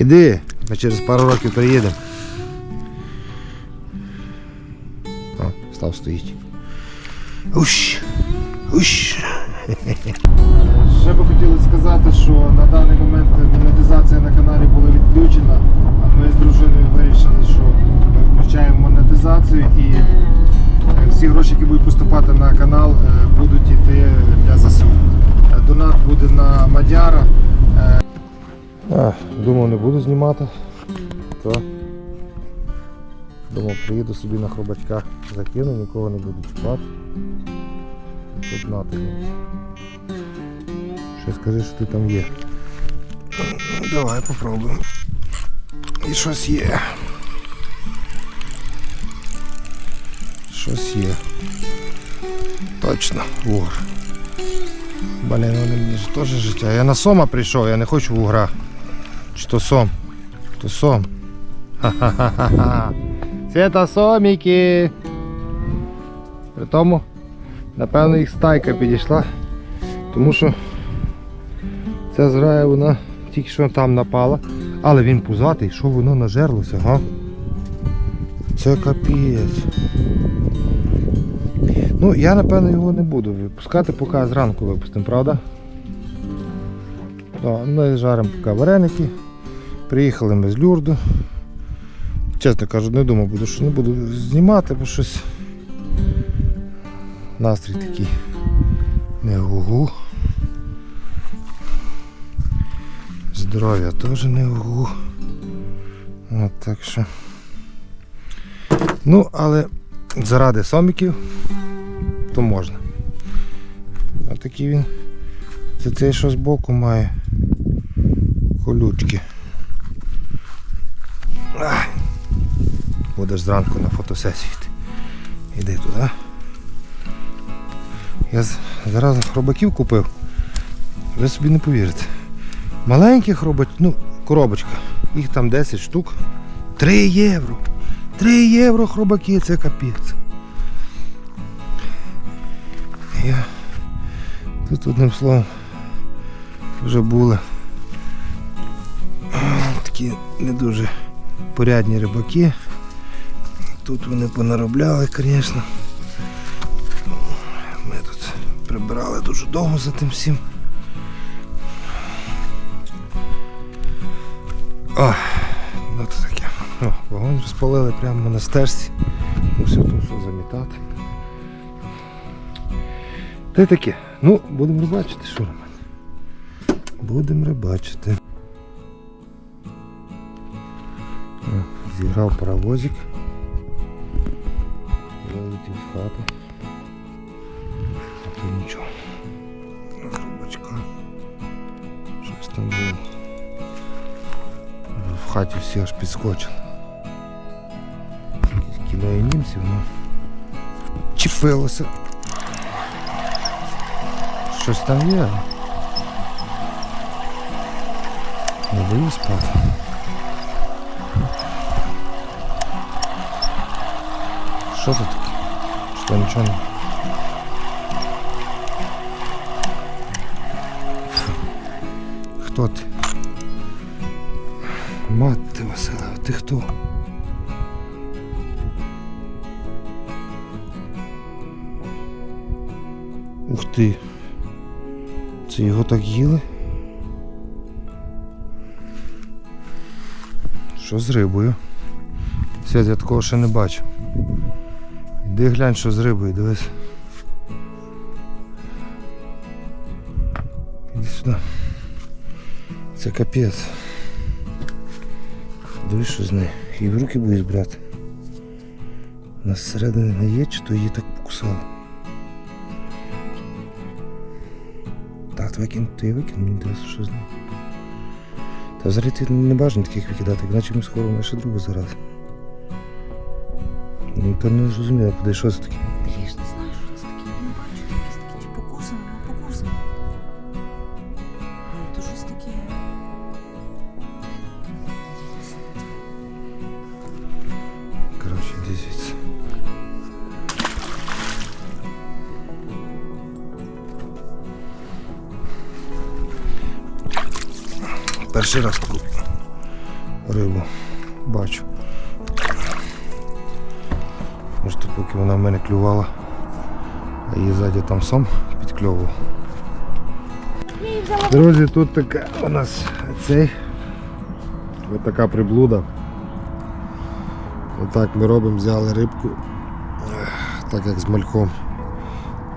Іди, ми через пару років приїдемо. О, став стоїть. Уш! Уш! Ще би хотіли сказати, що на даний момент монетизація на каналі була відключена, а ми з дружиною вирішили, що ми включаємо монетизацію і е, всі гроші, які будуть поступати на канал, е, будуть йти для ЗСУ. Донат буде на Мадяра. Думав, не буду знімати. То думав, приїду собі на хробачках, закину, нікого не буду чіпати. Тут на тобі. Ще скажи, що ти там є. Давай попробуємо. І щось є. Щось є. Точно, вугр. Блін, вони мені ж теж життя. Я на сома прийшов, я не хочу вугра. Чи то сом? То сом. Ха-ха-ха-ха. Це соміки. При тому, напевно, їх стайка підійшла. Тому що ця зграя вона тільки що там напала. Але він пузатий, що воно нажерлося, га? Це капець. Ну, я напевно його не буду випускати, поки зранку випустимо, правда? Да, ми жаримо поки вареники. Приїхали ми з люрду. Чесно кажу, не думав, буду, що не буду знімати, бо щось настрій такий не гугу. Здоров'я теж не гугу. От так що. Ну, але заради соміків то можна. А такий він. Це цей, що збоку має колючки. Будеш зранку на фотосесію. Іди туди. Я зараз хробаків купив. Ви собі не повірите. Маленьких хробач... ну, коробочка. Їх там 10 штук. 3 євро. 3 євро хробаки, це капець. Я тут одним словом вже були такі не дуже порядні рибаки. Тут вони понаробляли, звісно. Ми тут прибирали дуже довго за тим всім. О, ну то таке. О, вогонь розпалили прямо на стежці. Ну тут все замітати. Та й таке. Ну, будемо рибачити, що робити. Будемо рибачити. Зіграв паровозик. Вилетів з хати. А то нічого. Рибачка. Щось там було. В хаті всі аж підскочили. Якісь кіно і німців, ну. Чіпилося. Щось там є. Не боюсь спати. Що це таке? Що нічого. Хто ти? Мать ти Василева, ти хто? Ух ти. Це його так їли? Що з рибою? Свят, я такого ще не бачив. Іди глянь, що з рибою, дивись. Іди сюди. Це капець. Дивись, що з нею. Її в руки будеш брати. Вона зсередини не є, чи то її так покусало. Так, викинь, то я викину, мені інтересно, що з ним. Та взагалі ти не бажано таких викидати, іначе ми скоро на ще другу зараз. Ніхто не зрозуміє, куди що це таке. Та я ж не знаю, що це таке. Я не бачу, якісь такі чи покусані, ну покусані. Але то щось таке. Коротше, звідси. Перший раз таку рибу. Бачу. Може, то поки вона в мене клювала, а її ззаді там сам підкльовував. Друзі, тут така у нас цей. Ось така приблуда. Отак ми робимо, взяли рибку, так як з мальком.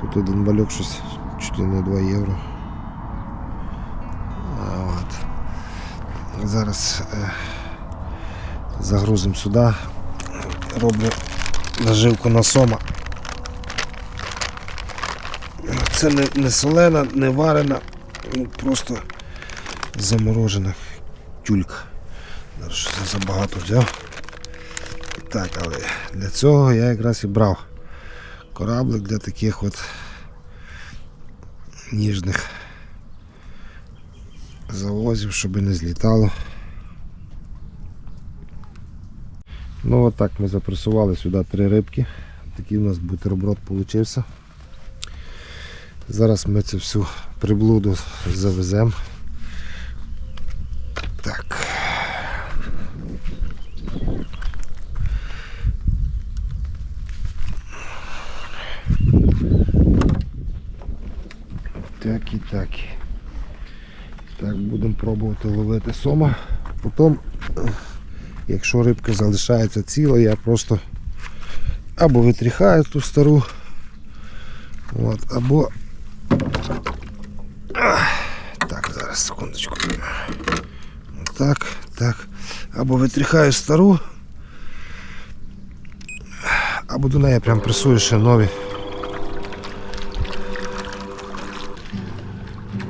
Тут один мальок щось чуть не 2 євро. От. Зараз е, загрузимо сюди, роблю наживку на сома. Це не, не солена, не варена, ну, просто заморожена тюлька. Зараз забагато взяв. Так, але для цього я якраз і брав кораблик для таких от ніжних завозів, щоб не злітало. Ну отак ми запресували сюди три рибки. Такий у нас бутерброд получився. Зараз ми цю всю приблуду завеземо. Так. Так і так. Так, будемо пробувати ловити сома. Потім, якщо рибка залишається ціла, я просто або витріхаю ту стару, от, або. Так, зараз секундочку. Так, так. Або витріхаю стару, або до неї прям пресую ще нові.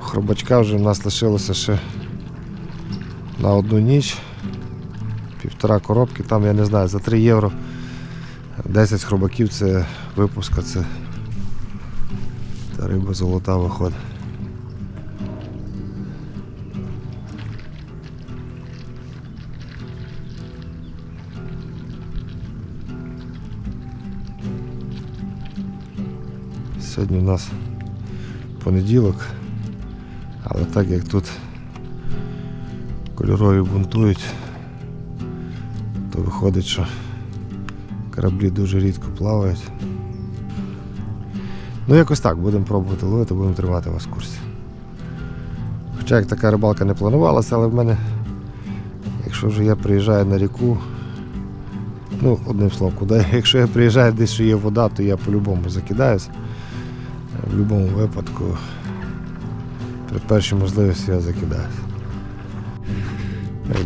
Хробачка вже в нас лишилося ще на одну ніч. Півтора коробки, там я не знаю, за 3 євро 10 хробаків це випуска, це та риба золота виходить. Сьогодні у нас понеділок. Але так як тут кольорові бунтують, то виходить, що кораблі дуже рідко плавають. Ну якось так, будемо пробувати ловити, будемо тримати вас в курсі. Хоча як така рибалка не планувалася, але в мене, якщо вже я приїжджаю на ріку, ну, одним словом, куди, якщо я приїжджаю десь, що є вода, то я по-любому закидаюсь. В будь-якому випадку при першій можливості я закидаюся.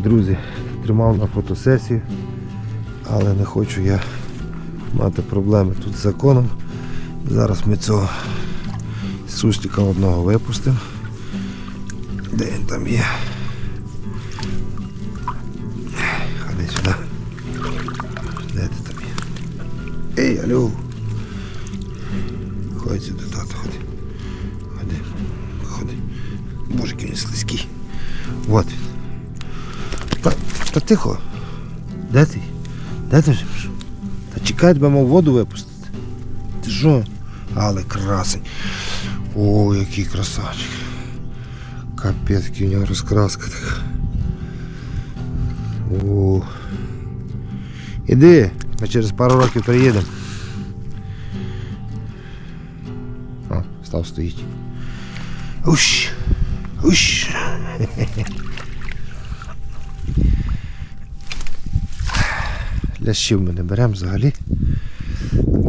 Друзі, тримав на фотосесію, але не хочу я мати проблеми тут з законом. Зараз ми цього суслика одного випустимо. Де він там є? Ходи сюди. Де ти там є? Ей, алло! Ходь сюди, тато, ходи. Ходи. Ходи. Боже, який він слизький. Вот він. Та, тихо. Де ти? Де ти вже? Та чекай, тебе мав воду випустити. Ти що? Але красень. О, який красавчик. Капець, у нього розкраска така. О. Іди, ми через пару років приїдемо. О, став стоїть. Уш! Уш! Лящів ми не беремо взагалі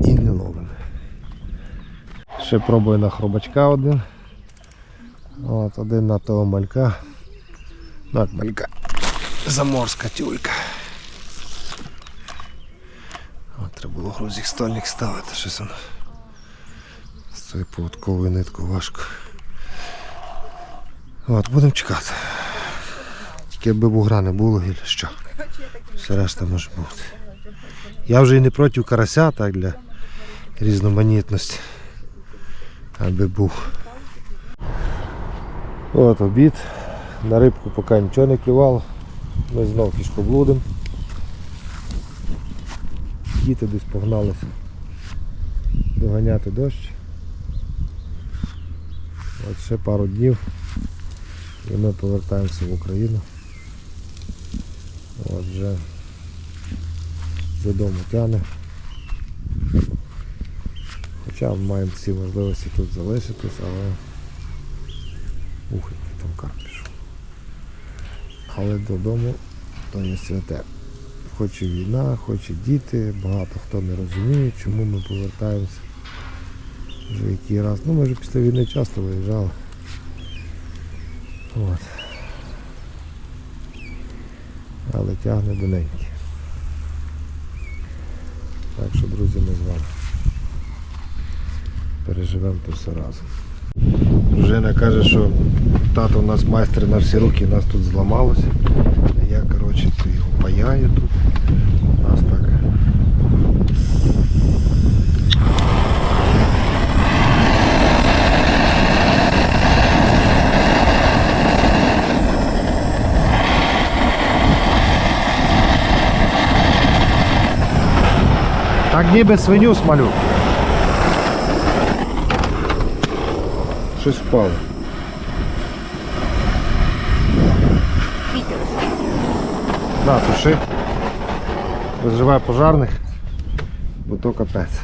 і не ловимо. Ще пробую на хробачка один. От, один на того малька. Як малька. Заморська тюлька. От, треба було грузик стольник ставити, щось воно. З цією поводковою ниткою важко. От, будемо чекати. Тільки якби бугра не було, гілля що. Все решта може бути. Я вже і не проти карася, так для різноманітності. Аби був. От обід. На рибку поки нічого не клювало. Ми знов кішкоблудимо. Діти десь погналися доганяти дощ. От ще пару днів і ми повертаємося в Україну. Отже, додому тяне. Хоча маємо всі можливості тут залишитись, але ух, який там карп пішов. Але додому то є святе. Хоч і війна, хоч і діти, багато хто не розуміє, чому ми повертаємося. Вже який раз. Ну ми вже після війни часто виїжджали. От. Але тягне до неньки. Так що, друзі, ми з вами переживемо то все разом. Дружина каже, що тато у нас майстер на всі руки, нас тут зламалося. Я, коротше, його паяю тут. У нас так. Так ніби свиню смалю. Щось впало. Да, туши. Визивай пожарних, бо то капець.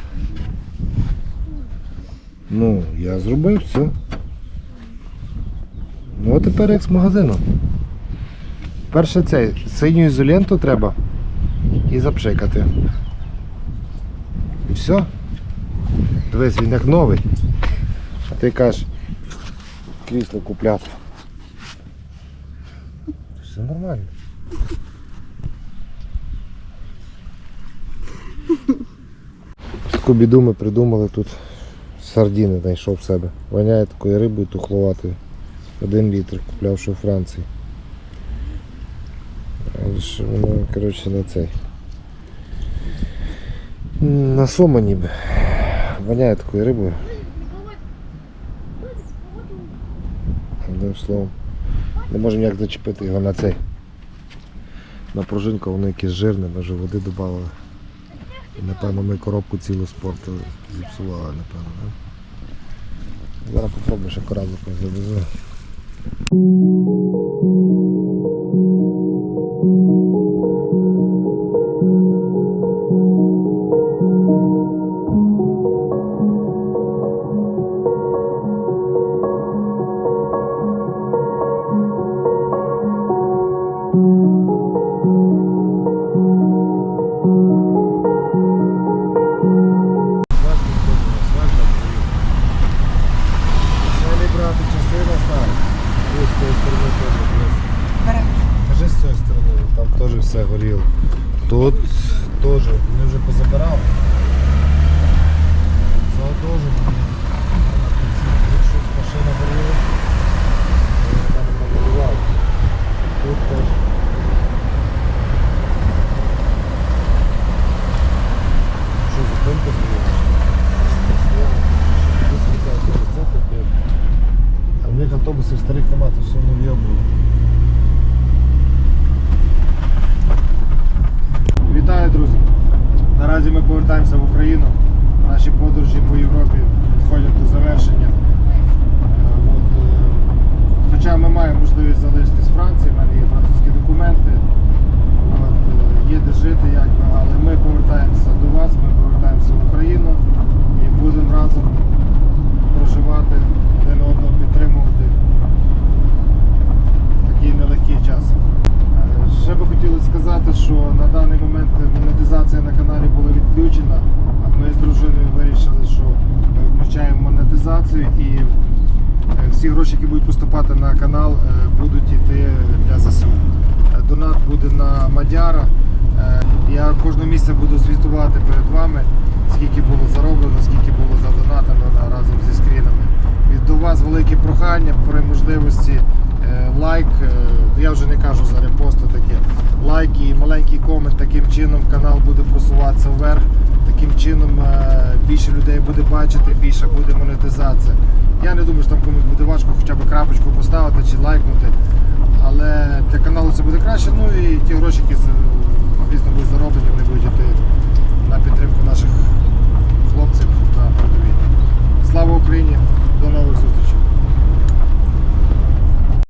Ну, я зробив все. Ну а тепер як з магазину. Перше цей синю ізоленту треба і запшикати. Все. Дивись, він як новий. А ти кажеш, крісло купляти. Все нормально. Таку біду ми придумали тут. Сардіни знайшов в себе. Воняє такою рибою тухловатою. Один літр купляв, що у Франції. Але ж воно, коротше, на цей. На сома ніби. Воняє такою рибою. Одним словом. Не можемо ніяк зачепити його на цей. На пружинку воно якесь жирне, вже води додали. Напевно ми коробку цілу спорту зіпсували, напевно. Да? Зараз попробую ще корабликом завезу. Повертаємося в Україну. Наші подорожі по Європі підходять до завершення. Е, От, е, хоча ми маємо можливість залишитись в Франції, в мене є французькі документи, от, е, є де жити, якби, але ми повертаємося до вас, ми повертаємося в Україну і будемо разом проживати, один одного підтримувати такий нелегкий час. Ще би хотілося сказати, що на даний момент монетизація на каналі була відключена, а ми з дружиною вирішили, що е, включаємо монетизацію і е, всі гроші, які будуть поступати на канал, е, будуть йти для ЗСУ. Донат буде на Мадяра. Я кожного місяця буду звітувати перед вами, скільки було зароблено, скільки було задонатено на- разом зі скрінами. І до вас велике прохання при можливості лайк, е, я вже не кажу за репости таке. Лайк і маленький комент, таким чином канал буде просуватися вверх. Таким чином е, більше людей буде бачити, більше буде монетизація. Я не думаю, що там комусь буде важко хоча б крапочку поставити чи лайкнути. Але для каналу це буде краще. Ну і ті гроші, які звісно будуть зароблені, вони будуть йти на підтримку наших хлопців на передовій. Слава Україні! До нових зустрічей!